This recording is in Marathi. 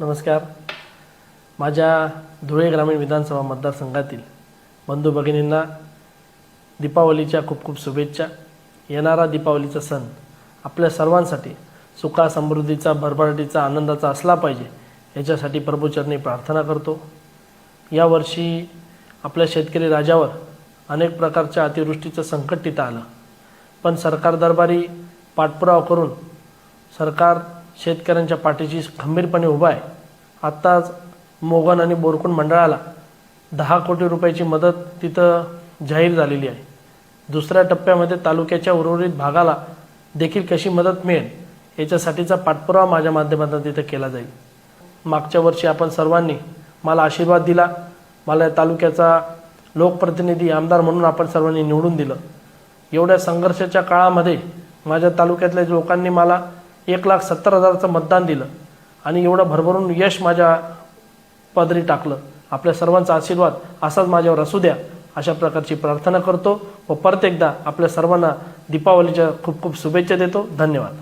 नमस्कार. माझ्या धुळे ग्रामीण विधानसभा मतदारसंघातील बंधू भगिनींना दीपावलीच्या खूप खूप शुभेच्छा. येणारा दीपावलीचा सण आपल्या सर्वांसाठी सुखा समृद्धीचा भरभराटीचा आनंदाचा असला पाहिजे याच्यासाठी प्रभूचरणी प्रार्थना करतो. यावर्षी आपल्या शेतकरी राजावर अनेक प्रकारच्या अतिवृष्टीचं संकट तिथं आलं. पण सरकार दरबारी पाठपुरावा करून सरकार शेतकऱ्यांच्या पाठीशी खंबीरपणे उभा आहे. आत्ताच मोगन आणि बोरकुंड मंडळाला दहा कोटी रुपयाची मदत तिथं जाहीर झालेली आहे. दुसऱ्या टप्प्यामध्ये तालुक्याच्या उर्वरित भागाला देखील कशी मदत मिळेल याच्यासाठीचा पाठपुरावा माझ्या माध्यमातून तिथं केला जाईल. मागच्या वर्षी आपण सर्वांनी मला आशीर्वाद दिला. मला या तालुक्याचा लोकप्रतिनिधी आमदार म्हणून आपण सर्वांनी निवडून दिलं. एवढ्या संघर्षाच्या काळामध्ये माझ्या तालुक्यातल्या लोकांनी मला एक लाख सत्तर हजाराचं मतदान दिलं आणि एवढं भरभरून यश माझ्या पदरी टाकलं. आपल्या सर्वांचा आशीर्वाद असाच माझ्यावर असू द्या. अशा प्रकारची प्रार्थना करतो व परत एकदा आपल्या सर्वांना दीपावलीच्या खूप खूप शुभेच्छा देतो. धन्यवाद.